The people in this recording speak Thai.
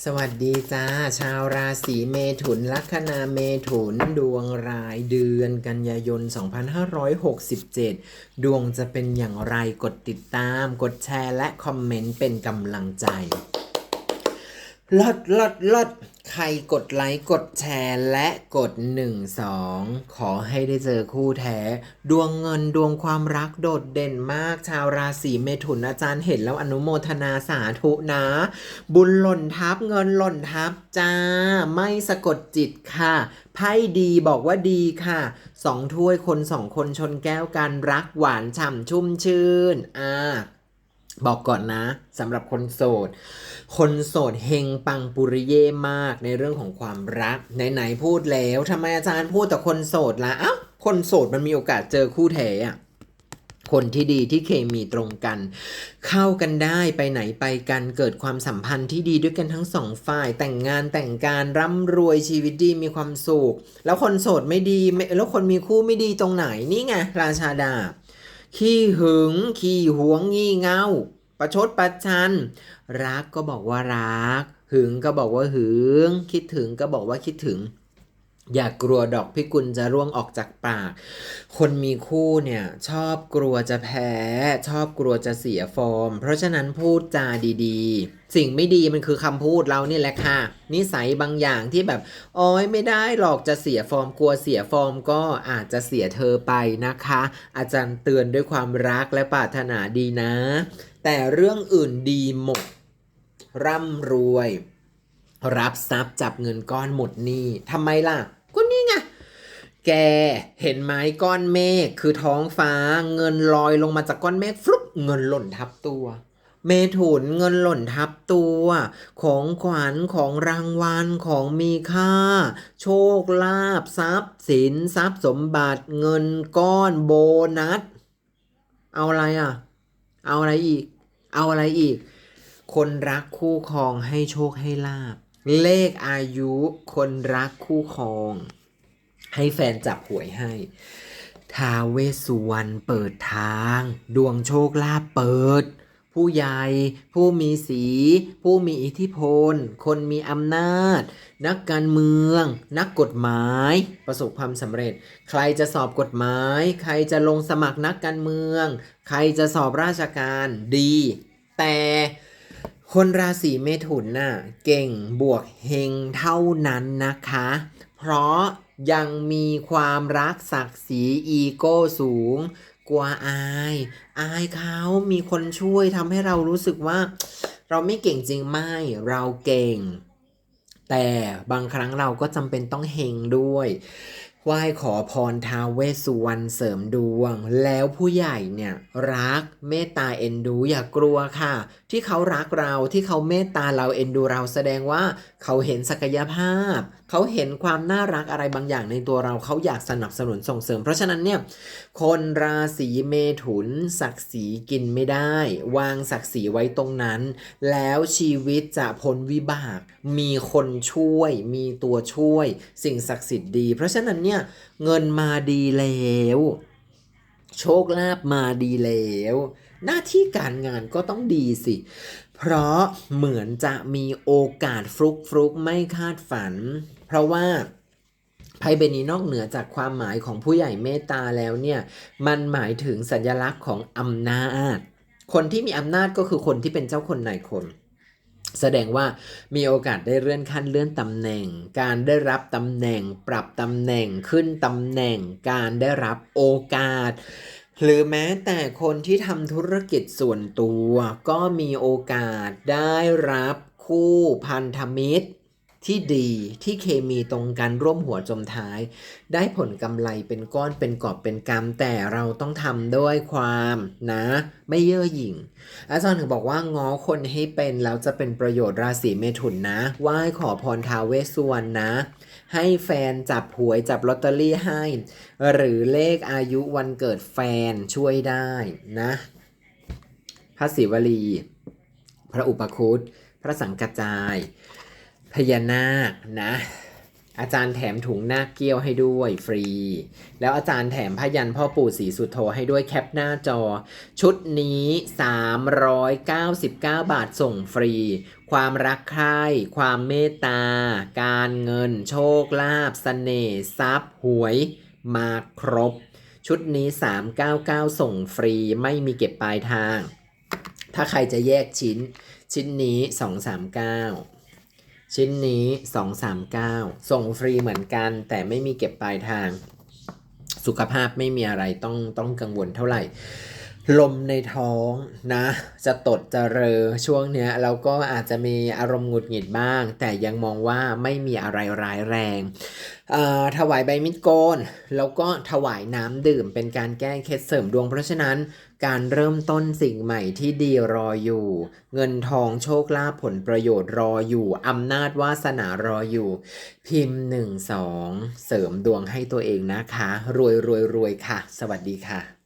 สวัสดีจ้า ชาวราศีเมถุน ลัคนาเมถุน ดวงรายเดือนกันยายน 2567 ดวงจะเป็นอย่างไรกดติดตาม กดแชร์และคอมเมนต์เป็นกำลังใจลดลดลด ใครกดไลค์กดแชร์และกด 1 2 ขอให้ได้เจอคู่แท้ ดวงเงินดวงความรักโดดเด่นมาก ชาวราศีเมถุนอาจารย์เห็นแล้วอนุโมทนาสาธุนะ บุญหล่นทับเงินหล่นทับจ้า ไม่สะกดจิตค่ะไพ่ดีบอกว่าดีค่ะสองถ้วยคนสองคนชนแก้วกันรักหวานฉ่ำชุ่มชื่นอ่า บอกก่อนนะสำหรับคนโสด คนโสดเฮงปังปุริเย่มากในเรื่องของความรัก ไหนๆพูดแล้วทำไมอาจารย์พูดแต่คนโสดละเอ้าคนโสดมันมีโอกาสเจอคู่แท้อะคนที่ดีที่เคมีตรงกัน เข้ากันได้ไปไหนไปกันเกิดความสัมพันธ์ที่ดีด้วยกันทั้งสองฝ่าย แต่งงานแต่งการร่ำรวยชีวิตดีมีความสุข แล้วคนโสดไม่ดีแล้วคนมีคู่ไม่ดีตรงไหนนี่ไงราชาดาบ ขี้หึง ขี้หวงงี่เง่า ประชดประชัน รักก็บอกว่ารัก หึงก็บอกว่าหึง คิดถึงก็บอกว่าคิดถึง อย่ากลัวดอกพิกุลจะร่วงออกจากปาก คนมีคู่เนี่ยชอบกลัวจะแพ้ ชอบกลัวจะเสียฟอร์ม เพราะฉะนั้นพูดจาดีๆ สิ่งไม่ดีมันคือคำพูดเรานี่แหละค่ะ นิสัยบางอย่างที่แบบโอ้ยไม่ได้หรอกจะเสียฟอร์ม กลัวเสียฟอร์มก็อาจจะเสียเธอไปนะคะ อาจารย์เตือนด้วยความรักและปรารถนาดีนะ แต่เรื่องอื่นดีหมด ร่ำรวย รับทรัพย์จับเงินก้อนหมดหนี้ทำไมล่ะก็นี่ไงแกเห็นไหมก้อนเมฆคือท้องฟ้าเงินลอยลงมาจากก้อนเมฆฟลุปเงินหล่นทับตัว เมถุนเงินหล่นทับตัว ของขวัญของรางวัลของมีค่า โชคลาภทรัพย์สินทรัพย์สมบัติเงินก้อนโบนัส เอาอะไรอะ เอาอะไรอีก เอาอะไรอีก คนรักคู่ครองให้โชคให้ลาบ เลขอายุคนรักคู่ครอง ให้แฟนจับหวยให้ทาเวสสุวรรณเปิดทาง ดวงโชคลาภเปิด ผู้ใหญ่ ผู้มีสี ผู้มีอิทธิพล คนมีอำนาจ นักการเมือง นักกฎหมาย ประสบความสำเร็จ ใครจะสอบกฎหมาย ใครจะลงสมัครนักการเมือง ใครจะสอบราชการดี แต่ คนราศีเมถุนน่ะเก่งบวกเฮงเท่านั้นนะคะ เพราะยังมีความรักศักดิ์ศรีอีโก้สูง กลัวอาย อายเขามีคนช่วยทำให้เรารู้สึกว่า เราไม่เก่งจริงไม่เราเก่ง แต่บางครั้งเราก็จำเป็นต้องเฮงด้วย ไหว้ขอพรท้าวเวสสุวรรณเสริมดวง แล้วผู้ใหญ่เนี่ยรักเมตตาเอ็นดูอย่ากลัวค่ะ ที่เขารักเราที่เขาเมตตาเราเอ็นดูเราแสดงว่าเขาเห็นศักยภาพ เขาเห็นความน่ารักอะไรบางอย่างในตัวเราเขาอยากสนับสนุนส่งเสริม เพราะฉะนั้นเนี่ยคนราศีเมถุนศักดิ์ศรีกินไม่ได้ วางศักดิ์ศรีไว้ตรงนั้น แล้วชีวิตจะพ้นวิบาก มีคนช่วย มีตัวช่วย สิ่งศักดิ์สิทธิ์ดี เพราะฉะนั้นเนี่ยเงินมาดีแล้ว โชคลาภมาดีแล้ว หน้าที่การงานก็ต้องดีสิ เพราะเหมือนจะมีโอกาสฟลุกฟลุกไม่คาดฝัน เพราะว่าไพ่ใบนี้นอกเหนือจากความหมายของผู้ใหญ่เมตตาแล้วเนี่ย มันหมายถึงสัญลักษณ์ของอำนาจ คนที่มีอำนาจก็คือคนที่เป็นเจ้าคนนายคน แสดงว่ามีโอกาสได้เลื่อนขั้นเลื่อนตำแหน่ง การได้รับตำแหน่ง ปรับตำแหน่งขึ้นตำแหน่ง การได้รับโอกาส หรือแม้แต่คนที่ทำธุรกิจส่วนตัว ก็มีโอกาสได้รับคู่พันธมิตร ที่ดีที่เคมีตรงกันร่วมหัวจมท้าย ได้ผลกำไรเป็นก้อนเป็นกอบเป็นกำแต่เราต้องทำด้วยความนะ ไม่เย่อหยิ่ง อาจารย์ถึงบอกว่าง้อคนให้เป็นแล้วจะเป็นประโยชน์ราศีเมถุนนะไหว้ขอพรท้าเวสุวรรณนะ ให้แฟนจับหวยจับลอตเตอรี่ให้ หรือเลขอายุวันเกิดแฟนช่วยได้นะพระศิวลี พระอุปคุตพระสังกัจจาย พญานาคนะ อาจารย์แถมถุงหน้าเกี้ยวให้ด้วยฟรี แล้วอาจารย์แถมพยันพ่อปู่ศรีสุโธให้ด้วยแคปหน้าจอ ชุดนี้ 399 บาทส่งฟรี ความรักใคร่ความเมตตา การเงิน โชคลาภเสน่ห์ทรัพย์หวย มาครบ ชุดนี้ 399 ส่งฟรีไม่มีเก็บปลายทาง ถ้าใครจะแยกชิ้น ชิ้นนี้ 239 ชิ้นนี้ 239 ส่งฟรีเหมือนกัน แต่ไม่มีเก็บปลายทาง สุขภาพไม่มีอะไรต้องต้องกังวลเท่าไหร่ ลมในท้องนะ จะตดจะเรอช่วงเนี้ยเราก็อาจจะมีอารมณ์หงุดหงิดบ้าง แต่ยังมองว่าไม่มีอะไรร้ายแรงอ่อถวายใบมิดโกน แล้วก็ถวายน้ำดื่มเป็นการแก้เคล็ดเสริมดวง เพราะฉะนั้นการเริ่มต้นสิ่งใหม่ที่ดีรออยู่ เงินทองโชคลาภผลประโยชน์รออยู่อำนาจวาสนารออยู่ พิมพ์1 2เสริมดวงให้ตัวเองนะคะ รวยรวยรวยค่ะ สวัสดีค่ะ